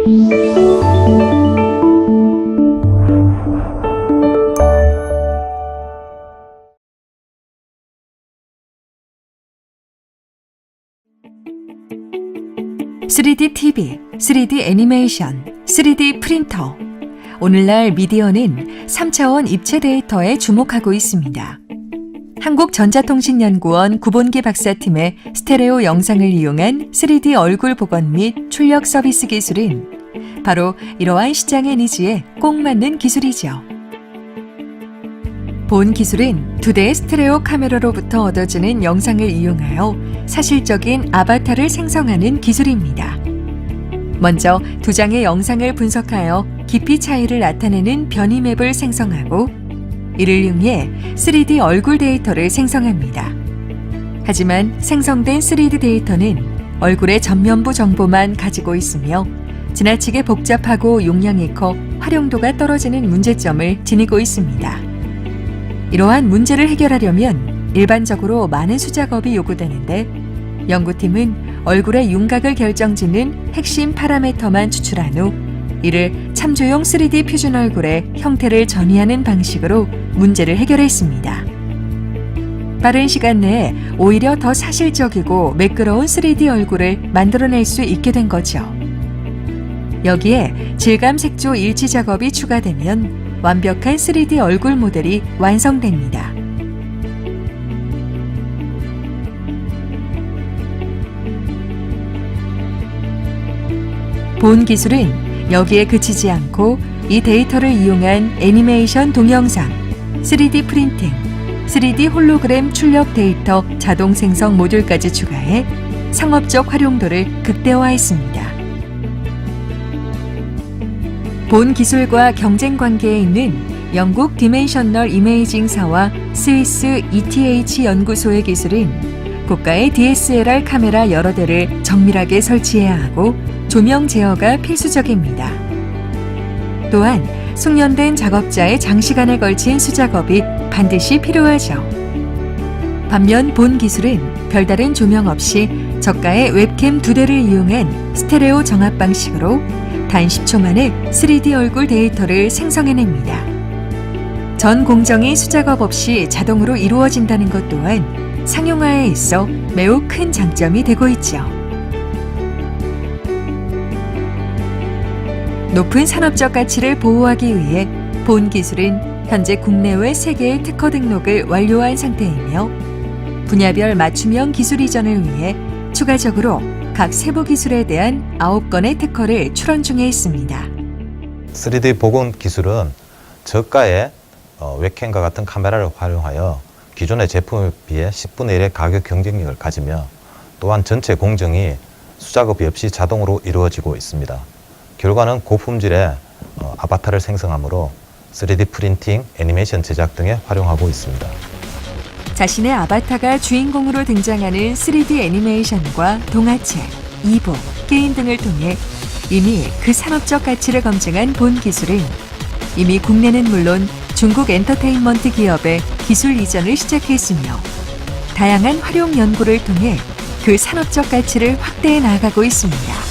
(3D TV), (3D 애니메이션), (3D 프린터) 오늘날 미디어는 3차원 입체 데이터에 주목하고 있습니다. 한국전자통신연구원 구본기 박사팀의 스테레오 영상을 이용한 3D 얼굴 복원 및 출력 서비스 기술은 바로 이러한 시장의 니즈에 꼭 맞는 기술이죠. 본 기술은 두 대의 스테레오 카메라로부터 얻어지는 영상을 이용하여 사실적인 아바타를 생성하는 기술입니다. 먼저 두 장의 영상을 분석하여 깊이 차이를 나타내는 변이 맵을 생성하고 이를 이용해 3D 얼굴 데이터를 생성합니다. 하지만 생성된 3D 데이터는 얼굴의 전면부 정보만 가지고 있으며 지나치게 복잡하고 용량이 커 활용도가 떨어지는 문제점을 지니고 있습니다. 이러한 문제를 해결하려면 일반적으로 많은 수작업이 요구되는데 연구팀은 얼굴의 윤곽을 결정짓는 핵심 파라미터만 추출한 후 이를 참조용 3D 퓨전 얼굴의 형태를 전이하는 방식으로 문제를 해결했습니다. 빠른 시간 내에 오히려 더 사실적이고 매끄러운 3D 얼굴을 만들어낼 수 있게 된 거죠. 여기에 질감 색조 일치 작업이 추가되면 완벽한 3D 얼굴 모델이 완성됩니다. 본 기술은 여기에 그치지 않고 이 데이터를 이용한 애니메이션 동영상, 3D 프린팅, 3D 홀로그램 출력 데이터 자동 생성 모듈까지 추가해 상업적 활용도를 극대화했습니다. 본 기술과 경쟁 관계에 있는 영국 디멘셔널 이메이징사와 스위스 ETH 연구소의 기술은 고가의 DSLR 카메라 여러 대를 정밀하게 설치해야 하고 조명 제어가 필수적입니다. 또한 숙련된 작업자의 장시간에 걸친 수작업이 반드시 필요하죠. 반면 본 기술은 별다른 조명 없이 저가의 웹캠 두 대를 이용한 스테레오 정합 방식으로 단 10초 만에 3D 얼굴 데이터를 생성해냅니다. 전 공정이 수작업 없이 자동으로 이루어진다는 것 또한 상용화에 있어 매우 큰 장점이 되고 있죠. 높은 산업적 가치를 보호하기 위해 본 기술은 현재 국내외 3개의 특허 등록을 완료한 상태이며 분야별 맞춤형 기술 이전을 위해 추가적으로 각 세부 기술에 대한 9건의 특허를 출원 중에 있습니다. 3D 복원 기술은 저가의 어, 웹캠과 같은 카메라를 활용하여 기존의 제품에 비해 10분의 1의 가격 경쟁력을 가지며 또한 전체 공정이 수작업이 없이 자동으로 이루어지고 있습니다. 결과는 고품질의 어, 아바타를 생성하므로 3D 프린팅, 애니메이션 제작 등에 활용하고 있습니다. 자신의 아바타가 주인공으로 등장하는 3D 애니메이션과 동화책, 이북, 게임 등을 통해 이미 그 산업적 가치를 검증한 본 기술은 이미 국내는 물론 중국 엔터테인먼트 기업의 기술 이전을 시작했으며 다양한 활용 연구를 통해 그 산업적 가치를 확대해 나가고 있습니다.